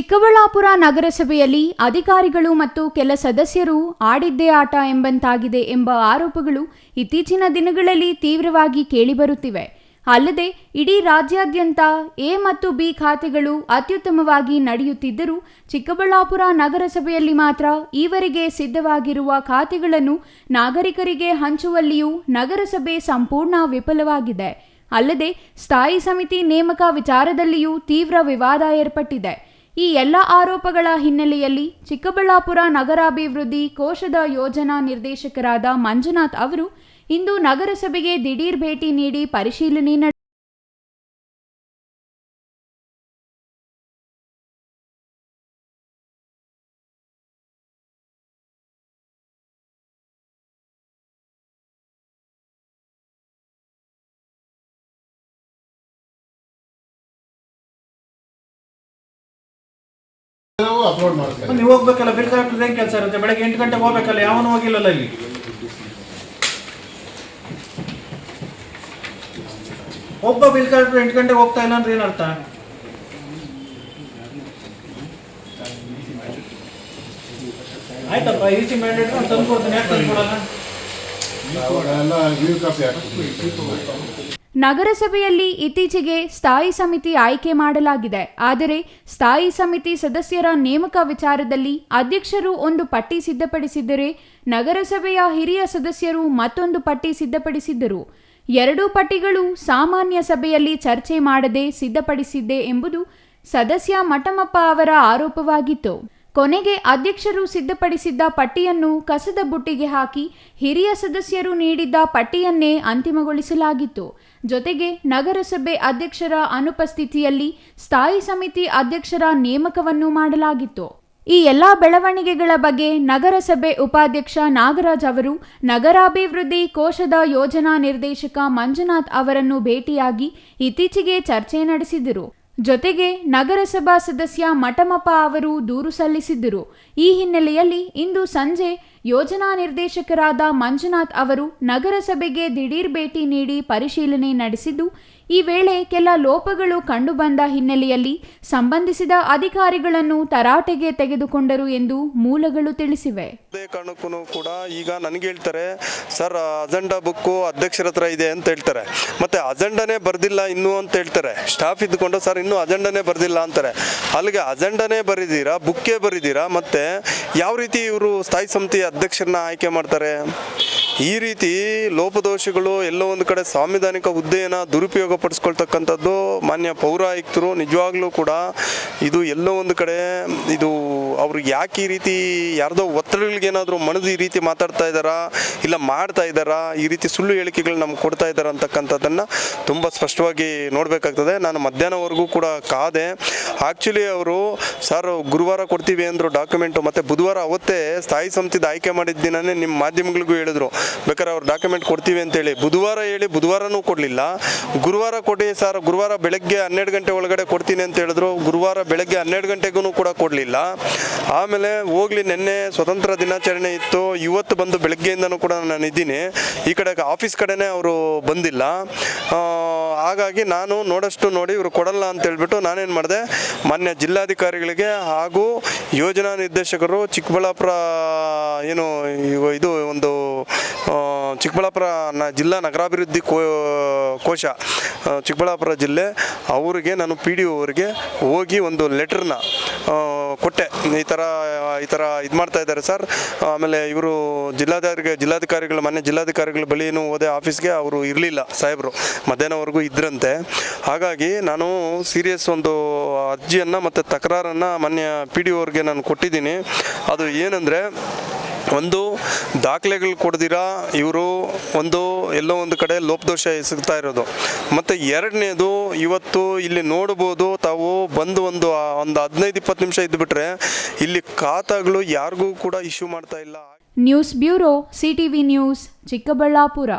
ಚಿಕ್ಕಬಳ್ಳಾಪುರ ನಗರಸಭೆಯಲ್ಲಿ ಅಧಿಕಾರಿಗಳು ಮತ್ತು ಕೆಲ ಸದಸ್ಯರು ಆಡಿದ್ದೇ ಆಟ ಎಂಬಂತಾಗಿದೆ ಎಂಬ ಆರೋಪಗಳು ಇತ್ತೀಚಿನ ದಿನಗಳಲ್ಲಿ ತೀವ್ರವಾಗಿ ಕೇಳಿಬರುತ್ತಿವೆ. ಅಲ್ಲದೆ, ಇಡೀ ರಾಜ್ಯಾದ್ಯಂತ ಎ ಮತ್ತು ಬಿ ಖಾತೆಗಳು ಅತ್ಯುತ್ತಮವಾಗಿ ನಡೆಯುತ್ತಿದ್ದರೂ, ಚಿಕ್ಕಬಳ್ಳಾಪುರ ನಗರಸಭೆಯಲ್ಲಿ ಮಾತ್ರ ಈವರೆಗೆ ಸಿದ್ಧವಾಗಿರುವ ಖಾತೆಗಳನ್ನು ನಾಗರಿಕರಿಗೆ ಹಂಚುವಲ್ಲಿಯೂ ನಗರಸಭೆ ಸಂಪೂರ್ಣ ವಿಫಲವಾಗಿದೆ. ಅಲ್ಲದೆ, ಸ್ಥಾಯಿ ಸಮಿತಿ ನೇಮಕ ವಿಚಾರದಲ್ಲಿಯೂ ತೀವ್ರ ವಿವಾದ ಏರ್ಪಟ್ಟಿದೆ. ಈ ಎಲ್ಲ ಆರೋಪಗಳ ಹಿನ್ನೆಲೆಯಲ್ಲಿ ಚಿಕ್ಕಬಳ್ಳಾಪುರ ನಗರಾಭಿವೃದ್ಧಿ ಕೋಶದ ಯೋಜನಾ ನಿರ್ದೇಶಕರಾದ ಮಂಜುನಾಥ್ ಅವರು ಇಂದು ನಗರಸಭೆಗೆ ದಿಢೀರ್ ಭೇಟಿ ನೀಡಿ ಪರಿಶೀಲನೆ ಅಪ್ಲೋಡ್ ಮಾಡ್ತಾರೆ ನೀವು ಹೋಗ್ಬೇಕಲ್ಲ ಬಿಲ್ ಕಲೆಕ್ಟರ್ ಏನ್ ಕೆಲಸ ಇರುತ್ತೆ? ಬೆಳಗ್ಗೆ ಎಂಟು ಗಂಟೆಗೆ ಹೋಗ್ಬೇಕಲ್ಲ ಯಾವನು ಹೋಗಿಲ್ಲಲ್ಲ ಇಲ್ಲಿ ಒಬ್ಬ ಬಿಲ್ ಕಲೆಕ್ಟರ್ ಎಂಟು ಗಂಟೆಗೆ ಹೋಗ್ತಾ ಇಲ್ಲ ಅಂದ್ರೆ ಏನರ್ಥ? ಆಯ್ತಪ್ಪ ಇ ಸಿ ಮ್ಯಾಂಡೇಟ್ ತಂದು ಕೊಡ್ತೀನಿ ಯಾಕೆ ತಂದು ಕೊಡಲ್ಲ ನಗರಸಭೆಯಲ್ಲಿ ಇತ್ತೀಚೆಗೆ ಸ್ಥಾಯಿ ಸಮಿತಿ ಆಯ್ಕೆ ಮಾಡಲಾಗಿದೆ. ಆದರೆ ಸ್ಥಾಯಿ ಸಮಿತಿ ಸದಸ್ಯರ ನೇಮಕ ವಿಚಾರದಲ್ಲಿ ಅಧ್ಯಕ್ಷರು ಒಂದು ಪಟ್ಟಿ ಸಿದ್ಧಪಡಿಸಿದ್ದರೆ ನಗರಸಭೆಯ ಹಿರಿಯ ಸದಸ್ಯರು ಮತ್ತೊಂದು ಪಟ್ಟಿ ಸಿದ್ಧಪಡಿಸಿದ್ದರು. ಎರಡೂ ಪಟ್ಟಿಗಳು ಸಾಮಾನ್ಯ ಸಭೆಯಲ್ಲಿ ಚರ್ಚೆ ಮಾಡದೆ ಸಿದ್ಧಪಡಿಸಿದ್ದೆ ಎಂಬುದು ಸದಸ್ಯ ಮಠಮಪ್ಪ ಅವರ ಆರೋಪವಾಗಿತ್ತು. ಕೊನೆಗೆ ಅಧ್ಯಕ್ಷರು ಸಿದ್ಧಪಡಿಸಿದ್ದ ಪಟ್ಟಿಯನ್ನು ಕಸದ ಬುಟ್ಟಿಗೆ ಹಾಕಿ ಹಿರಿಯ ಸದಸ್ಯರು ನೀಡಿದ್ದ ಪಟ್ಟಿಯನ್ನೇ ಅಂತಿಮಗೊಳಿಸಲಾಗಿತ್ತು. ಜೊತೆಗೆ ನಗರಸಭೆ ಅಧ್ಯಕ್ಷರ ಅನುಪಸ್ಥಿತಿಯಲ್ಲಿ ಸ್ಥಾಯಿ ಸಮಿತಿ ಅಧ್ಯಕ್ಷರ ನೇಮಕವನ್ನು ಮಾಡಲಾಗಿತ್ತು. ಈ ಎಲ್ಲ ಬೆಳವಣಿಗೆಗಳ ಬಗ್ಗೆ ನಗರಸಭೆ ಉಪಾಧ್ಯಕ್ಷ ನಾಗರಾಜ್ ಅವರು ನಗರಾಭಿವೃದ್ಧಿ ಕೋಶದ ಯೋಜನಾ ನಿರ್ದೇಶಕ ಮಂಜುನಾಥ್ ಅವರನ್ನು ಭೇಟಿಯಾಗಿ ಇತ್ತೀಚೆಗೆ ಚರ್ಚೆ ನಡೆಸಿದರು. ಜೊತೆಗೆ ನಗರಸಭಾ ಸದಸ್ಯ ಮಠಮಪ್ಪ ಅವರು ದೂರು ಸಲ್ಲಿಸಿದ್ದರು. ಈ ಹಿನ್ನೆಲೆಯಲ್ಲಿ ಇಂದು ಸಂಜೆ ಯೋಜನಾ ನಿರ್ದೇಶಕರಾದ ಮಂಜುನಾಥ್ ಅವರು ನಗರಸಭೆಗೆ ದಿಢೀರ್ ಭೇಟಿ ನೀಡಿ ಪರಿಶೀಲನೆ ನಡೆಸಿದ್ದು ಈ ವೇಳೆ ಕೆಲ ಲೋಪಗಳು ಕಂಡುಬಂದ ಹಿನ್ನೆಲೆಯಲ್ಲಿ ಸಂಬಂಧಿಸಿದ ಅಧಿಕಾರಿಗಳನ್ನು ತರಾಟೆಗೆ ತೆಗೆದುಕೊಂಡರು ಎಂದು ಮೂಲಗಳು ತಿಳಿಸಿವೆ. ಕಾರಣಕ್ಕೂ ಕೂಡ ಈಗ ನನಗೆ ಹೇಳ್ತಾರೆ, ಸರ್, ಅಜೆಂಡಾ ಬುಕ್ಕು ಅಧ್ಯಕ್ಷರ ಹತ್ರ ಇದೆ ಅಂತ ಹೇಳ್ತಾರೆ. ಮತ್ತೆ ಅಜೆಂಡಾನೇ ಬರ್ದಿಲ್ಲ ಇನ್ನು ಅಂತ ಹೇಳ್ತಾರೆ. ಸ್ಟಾಫ್ ಇದ್ಕೊಂಡು ಸರ್, ಇನ್ನೂ ಅಜೆಂಡಾನೇ ಬರ್ದಿಲ್ಲ ಅಂತಾರೆ. ಅಲ್ಲಿಗೆ ಅಜೆಂಡಾನೇ ಬರೀದಿರಾ ಬುಕ್ಕೇ ಬರೀದಿರಾ ಮತ್ತೆ ಯಾವ ರೀತಿ ಇವರು ಸ್ಥಾಯಿ ಸಮಿತಿ ಅಧ್ಯಕ್ಷರನ್ನ ಆಯ್ಕೆ ಮಾಡ್ತಾರೆ? ಈ ರೀತಿ ಲೋಪದೋಷಗಳು ಎಲ್ಲೋ ಒಂದು ಕಡೆ ಸಾಂವಿಧಾನಿಕ ಹುದ್ದೆಯನ್ನು ದುರುಪಯೋಗ ಪಡಿಸ್ಕೊಳ್ತಕ್ಕಂಥದ್ದು ಮಾನ್ಯ ಪೌರಾಯುಕ್ತರು, ನಿಜವಾಗ್ಲೂ ಕೂಡ ಇದು ಎಲ್ಲೋ ಒಂದು ಕಡೆ ಇದು ಅವ್ರಿಗೆ ಯಾಕೆ ಈ ರೀತಿ ಯಾರ್ದೋ ಒತ್ತಡಗಳಿಗೇನಾದರೂ ಮಣಿದು ಈ ರೀತಿ ಮಾತಾಡ್ತಾ ಇದ್ದಾರಾ, ಇಲ್ಲ ಮಾಡ್ತಾ ಇದ್ದಾರಾ, ಈ ರೀತಿ ಸುಳ್ಳು ಹೇಳಿಕೆಗಳು ನಮ್ಗೆ ಕೊಡ್ತಾ ಇದ್ದಾರೆ ಅಂತಕ್ಕಂಥದ್ದನ್ನು ತುಂಬ ಸ್ಪಷ್ಟವಾಗಿ ನೋಡಬೇಕಾಗ್ತದೆ. ನಾನು ಮಧ್ಯಾಹ್ನವರೆಗೂ ಕೂಡ ಕಾದೆ. ಆ್ಯಕ್ಚುಲಿ ಅವರು, ಸರ್, ಗುರುವಾರ ಕೊಡ್ತೀವಿ ಅಂದರು ಡಾಕ್ಯುಮೆಂಟು ಮತ್ತು ಬುಧವಾರ ಅವತ್ತೇ ಸ್ಥಾಯಿ ಸಮಿತಿದ ಆಯ್ಕೆ ಮಾಡಿದ ದಿನನೇ ನಿಮ್ಮ ಮಾಧ್ಯಮಗಳಿಗೂ ಹೇಳಿದ್ರು. ಬೇಕಾದ್ರೆ ಅವ್ರು ಡಾಕ್ಯುಮೆಂಟ್ ಕೊಡ್ತೀವಿ ಅಂತೇಳಿ. ಬುಧವಾರ ಹೇಳಿ ಬುಧವಾರನೂ ಕೊಡಲಿಲ್ಲ. ಗುರುವಾರ ಕೊಡಿ ಸರ್, ಗುರುವಾರ ಬೆಳಗ್ಗೆ ಹನ್ನೆರಡು ಗಂಟೆ ಒಳಗಡೆ ಕೊಡ್ತೀನಿ ಅಂತ ಹೇಳಿದ್ರು. ಗುರುವಾರ ಬೆಳಗ್ಗೆ ಹನ್ನೆರಡು ಗಂಟೆಗೂ ಕೂಡ ಕೊಡಲಿಲ್ಲ. ಆಮೇಲೆ ಹೋಗ್ಲಿ, ನಿನ್ನೆ ಸ್ವತಂತ್ರ ದಿನಾಚರಣೆ ಇತ್ತು. ಇವತ್ತು ಬಂದು ಬೆಳಗ್ಗೆಯಿಂದನೂ ಕೂಡ ನಾನು ಇದ್ದೀನಿ. ಈ ಕಡೆ ಆಫೀಸ್ ಕಡೆನೇ ಅವರು ಬಂದಿಲ್ಲ. ಹಾಗಾಗಿ ನಾನು ನೋಡಷ್ಟು ನೋಡಿ ಇವರು ಕೊಡಲ್ಲ ಅಂತ ಹೇಳ್ಬಿಟ್ಟು ನಾನೇನು ಮಾಡಿದೆ, ಮಾನ್ಯ ಜಿಲ್ಲಾಧಿಕಾರಿಗಳಿಗೆ ಹಾಗೂ ಯೋಜನಾ ನಿರ್ದೇಶಕರು ಚಿಕ್ಕಬಳ್ಳಾಪುರ, ಏನು ಇದು ಒಂದು ಚಿಕ್ಕಬಳ್ಳಾಪುರ ಜಿಲ್ಲಾ ನಗರಾಭಿವೃದ್ಧಿ ಕೋಶ ಚಿಕ್ಕಬಳ್ಳಾಪುರ ಜಿಲ್ಲೆ, ಅವರಿಗೆ ನಾನು ಪಿ ಡಿ ಅವರಿಗೆ ಹೋಗಿ ಒಂದು ಲೆಟ್ರನ್ನ ಕೊಟ್ಟೆ. ಈ ಥರ ಈ ಥರ ಇದು ಮಾಡ್ತಾ ಇದ್ದಾರೆ ಸರ್ ಆಮೇಲೆ ಇವರು ಜಿಲ್ಲಾಧಿಕಾರಿ ಜಿಲ್ಲಾಧಿಕಾರಿಗಳು ಮೊನ್ನೆ ಜಿಲ್ಲಾಧಿಕಾರಿಗಳ ಬಳಿಯೂ ಹೋದೆ ಆಫೀಸ್ಗೆ ಅವರು ಇರಲಿಲ್ಲ ಸಾಹೇಬರು. ಮಧ್ಯಾಹ್ನವರೆಗೂ ಇದ್ರಂತೆ. ಹಾಗಾಗಿ ನಾನು ಸೀರಿಯಸ್ ಒಂದು ಅರ್ಜಿಯನ್ನು ಮತ್ತು ತಕರಾರನ್ನು ಮೊನ್ನೆ ಪಿ ಡಿ ನಾನು ಕೊಟ್ಟಿದ್ದೀನಿ. ಅದು ಏನಂದರೆ ಒಂದು ದಾಖಲೆಗಳು ಕೊಡ್ದಿರಾ? ಇವರು ಒಂದು ಎಲ್ಲೋ ಒಂದು ಕಡೆ ಲೋಪದೋಷ ಎಸಗ್ತಾ ಇರೋದು. ಮತ್ತು ಎರಡನೇದು, ಇವತ್ತು ಇಲ್ಲಿ ನೋಡ್ಬೋದು, ತಾವು ಬಂದು ಒಂದು ಒಂದು ಹದಿನೈದು, ಇಪ್ಪತ್ತು ನಿಮಿಷ ಇದ್ದುಬಿಟ್ರೆ ಇಲ್ಲಿ ಖಾತಾಗಳು ಯಾರಿಗೂ ಕೂಡ ಇಶ್ಯೂ ಮಾಡ್ತಾ ಇಲ್ಲ. News bureau, CTV news, Chikkaballapur.